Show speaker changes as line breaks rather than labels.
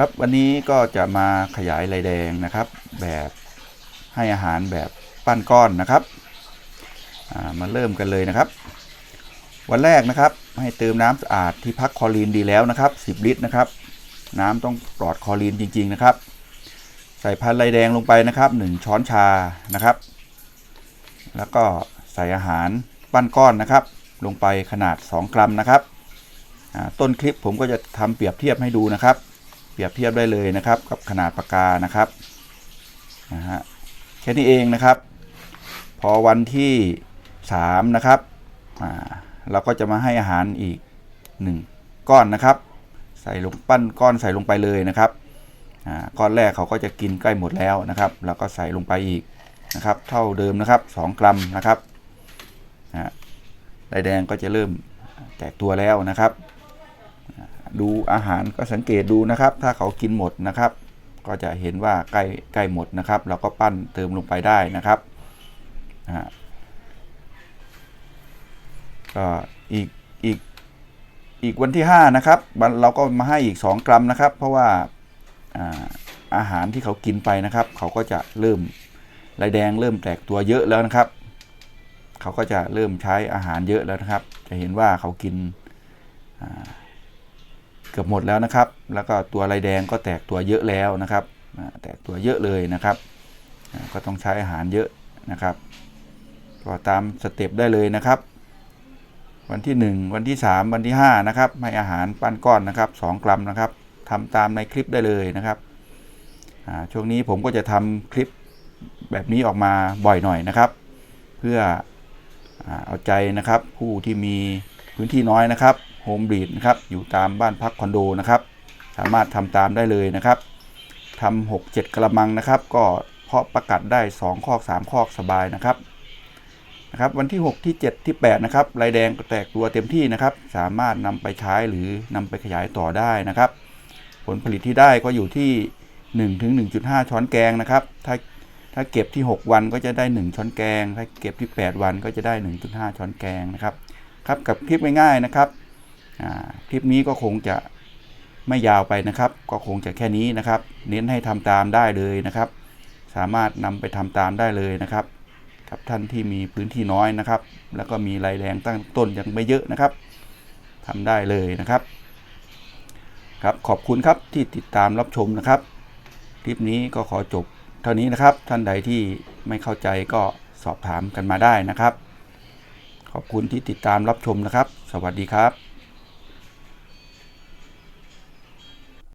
ครับวันนี้ก็จะมาขยายลายแดงนะครับ แบบให้อาหารแบบปั้นก้อนนะครับามาเริ่มกันเลยนะครับ วันแรกนะครับให้เติมน้ำสะอาดที่พักคอรีนดีแล้วนะครับ 10 ลิตรนะครับ น้ำต้องปลอดคอรีนจริง ๆนะครับ ใส่พันธุ์ลายแดงลงไปนะครับ 1 ช้อนชานะครับ แล้วก็ใส่อาหารปั้นก้อนนะครับ ลงไปขนาด 2 กรัมนะครับต้นคลิปผมก็จะทำเปรียบเทียบให้ดูนะครับ เปรียบเทียบได้เลยนะครับ กับขนาดปากกานะครับนะฮะแค่นี้เองนะครับ พอวันที่ 3 นะครับอ่าเราก็จะมาให้อาหารอีก 1 ก้อนนะครับ ใส่ลงปั้นก้อนใส่ลงไปเลยนะครับอ่าก้อนแรกเขาก็จะกินใกล้หมดแล้วนะครับ แล้วก็ใส่ลงไปอีกนะครับ เท่าเดิมนะครับ 2 กรัมนะครับนะลายแดงก็จะเริ่มแตกตัวแล้วนะครับ ดูอาหารก็สังเกตดูนะครับ ถ้าเขากินหมดนะครับ ก็จะเห็นว่าใกล้ใกล้หมดนะครับ เราก็ปั้นเติมลงไปได้นะครับก็อีกอีกอีกวันที่ 5 นะครับเราก็มาให้อีก 2 กรัมนะครับ เพราะว่าอาอาหารที่เขากินไปนะครับ เขาก็จะเริ่มลายแดงเริ่มแตกตัวเยอะแล้วนะครับ เขาก็จะเริ่มใช้อาหารเยอะแล้วนะครับ จะเห็นว่าเขากินอ่า กือบหมดแล้วนะครับ แล้วก็ตัวลายแดงก็แตกตัวเยอะแล้วนะครับแตกตัวเยอะเลยนะครับ ก็ต้องใช้อาหารเยอะนะครับ ก็ตามสเต็ปได้เลยนะครับ วันที่ 1 วันที่ 3 วันที่ 5 นะครับให้อาหารปั้นก้อนนะครับ 2 กรัมนะครับทำตามในคลิปได้เลยนะครับช่วงนี้ผมก็จะทำคลิปแบบนี้ออกมาบ่อยหน่อยนะครับ เพื่อเอาใจนะครับผู้ที่มีพื้นที่น้อยนะครับ โฮมบีดนะครับอยู่ตามบ้านพักคอนโดนะครับ สามารถทำตามได้เลยนะครับทำหกเจ็ดกระมังนะครับ ก็เพาะประกัดได้ 2 คอก 3 คอกสบายนะครับนะครับ วันที่ 6 ที่ 7 ที่ 8 นะครับลายแดงก็แตกตัวเต็มที่นะครับ สามารถนำไปใช้หรือนำไปขยายต่อได้นะครับ ผลผลิตที่ได้ก็อยู่ที่1ถึง1.5 ช้อนแกงนะครับ ถ้าถ้าเก็บที่ 6 วันก็จะได้ 1 ช้อนแกง ถ้าเก็บที่ 8 วันก็จะได้ 1.5 ช้อนแกงนะครับ ครับกับคลิปง่ายๆนะครับ คลิปนี้ก็คงจะไม่ยาวไปนะครับ ก็คงจะแค่นี้นะครับ เน้นให้ทำตามได้เลยนะครับ สามารถนำไปทำตามได้เลยนะครับ กับท่านที่มีพื้นที่น้อยนะครับ แล้วก็มีรายแรงตั้งต้นยังไม่เยอะนะครับทำได้เลยนะครับ ครับขอบคุณครับที่ติดตามรับชมนะครับ คลิปนี้ก็ขอจบเท่านี้นะครับ ท่านใดที่ไม่เข้าใจก็สอบถามกันมาได้นะครับ ขอบคุณที่ติดตามรับชมนะครับ สวัสดีครับ